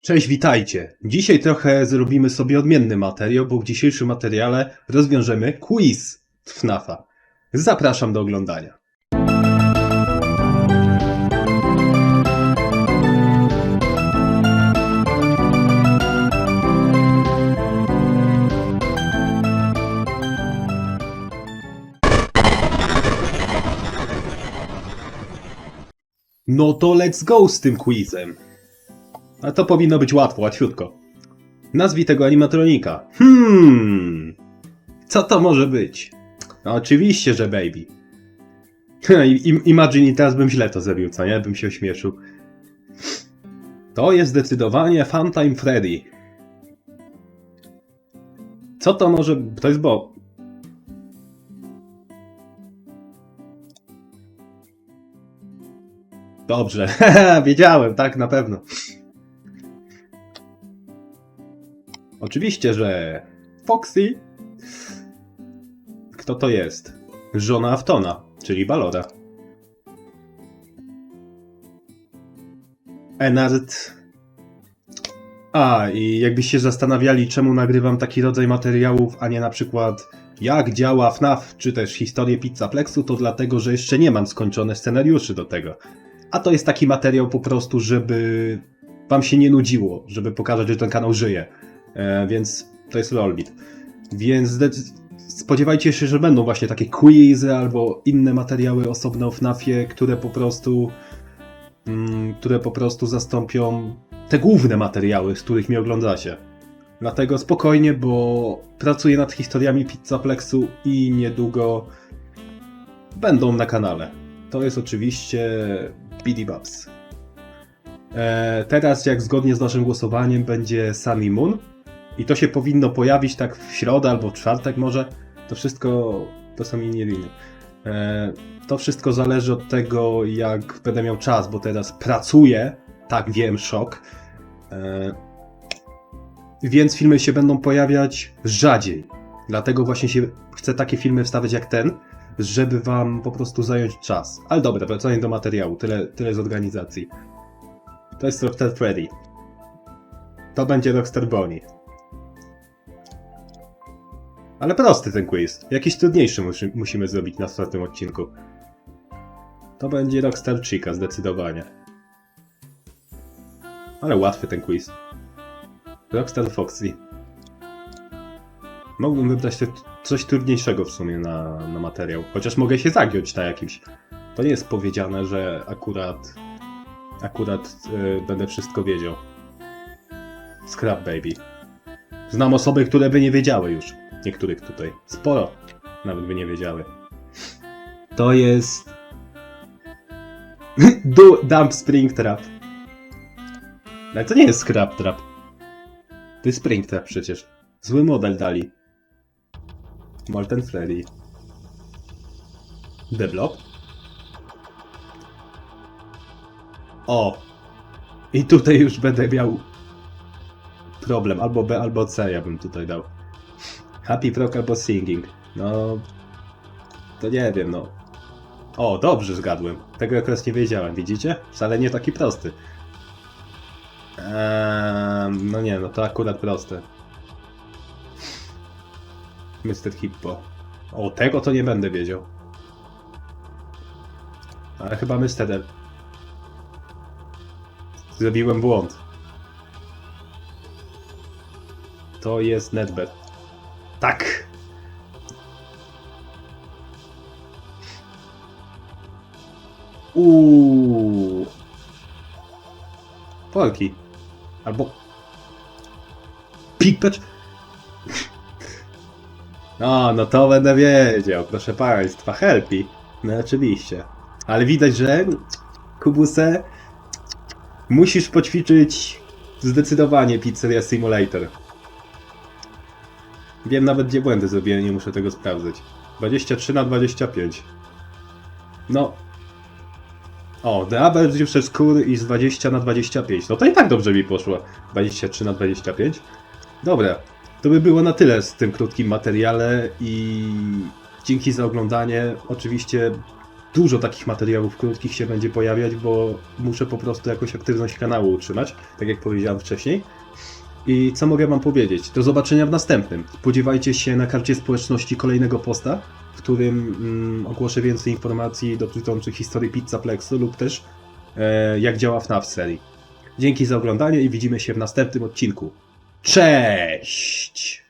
Cześć, witajcie. Dzisiaj trochę zrobimy sobie odmienny materiał, bo w dzisiejszym materiale rozwiążemy quiz FNAFa. Zapraszam do oglądania. No to let's go z tym quizem. A to powinno być łatwo, łatwiutko. Nazwij tego animatronika. Hmm. Co to może być? No, oczywiście, że baby. I- im- Imagine teraz bym źle to zrobił, co nie? Bym się ośmieszył. To jest zdecydowanie Funtime Freddy. Co to może... To jest Bob. Dobrze, wiedziałem, tak, na pewno. Oczywiście, że Foxy. Kto to jest? Żona Aftona, czyli Balora. Enard. A, i jakbyście się zastanawiali, czemu nagrywam taki rodzaj materiałów, a nie na przykład jak działa FNAF, czy też historię Pizzaplexu, to dlatego, że jeszcze nie mam skończonych scenariuszy do tego. A to jest taki materiał po prostu, żeby wam się nie nudziło, żeby pokazać, że ten kanał żyje. E, więc to jest Lolbit. Więc spodziewajcie się, że będą właśnie takie quizy albo inne materiały osobne o FNAFie, które po prostu mm, które po prostu zastąpią te główne materiały, z których mnie oglądacie. Dlatego spokojnie, bo pracuję nad historiami Pizzaplexu i niedługo będą na kanale. To jest oczywiście BD Babs. E, teraz, jak zgodnie z naszym głosowaniem, będzie Sunny Moon. I to się powinno pojawić tak w środę albo w czwartek może. To wszystko to są inni. E, to wszystko zależy od tego, jak będę miał czas, bo teraz pracuję. Tak, wiem, szok. E, więc filmy się będą pojawiać rzadziej. Dlatego właśnie się chcę takie filmy wstawiać jak ten, żeby wam po prostu zająć czas. Ale dobra, wracając do materiału, tyle, tyle z organizacji. To jest Rockstar Freddy. To będzie Rockstar Bonnie. Ale prosty ten quiz. Jakiś trudniejszy musi, musimy zrobić na następnym odcinku. To będzie Rockstar Chica, zdecydowanie. Ale łatwy ten quiz. Rockstar Foxy. Mógłbym wybrać te, coś trudniejszego w sumie na, na materiał. Chociaż mogę się zagiąć na jakimś. To nie jest powiedziane, że akurat. Akurat y, będę wszystko wiedział. Scrap Baby. Znam osoby, które by nie wiedziały już. Niektórych tutaj. Sporo. Nawet by nie wiedziały. To jest. Du Dump Spring Trap. Ale to nie jest Scrap Trap. To jest Spring Trap przecież. Zły model dali. Molten Freddy. Develop. O! I tutaj już będę miał problem. Albo B, albo C ja bym tutaj dał. Happy Frog albo Singing. No... To nie wiem, no. O, dobrze zgadłem. Tego akurat nie wiedziałem, widzicie? Wcale nie taki prosty. Eee, no nie, no to akurat proste. Mr. Hippo. O, tego to nie będę wiedział. Ale chyba Mr. Zrobiłem błąd. To jest Nedbet. Tak! Uuu. Polki. Albo... Pikpecz? No, no to będę wiedział, proszę państwa. Helpi. No oczywiście. Ale widać, że Kubuse musisz poćwiczyć zdecydowanie Pizzeria Simulator. Wiem nawet gdzie błędy zrobiłem, nie muszę tego sprawdzać. 23 na 25. No. O, The Average User Score is 20 na 25. No to i tak dobrze mi poszło. 23 na 25. Dobra. To by było na tyle z tym krótkim materiale i dzięki za oglądanie. Oczywiście dużo takich materiałów krótkich się będzie pojawiać, bo muszę po prostu jakoś aktywność kanału utrzymać, tak jak powiedziałem wcześniej. I co mogę wam powiedzieć? Do zobaczenia w następnym. Spodziewajcie się na karcie społeczności kolejnego posta, w którym mm, ogłoszę więcej informacji dotyczących historii Pizzaplexu lub też e, jak działa FNAF serii. Dzięki za oglądanie i widzimy się w następnym odcinku. Cześć!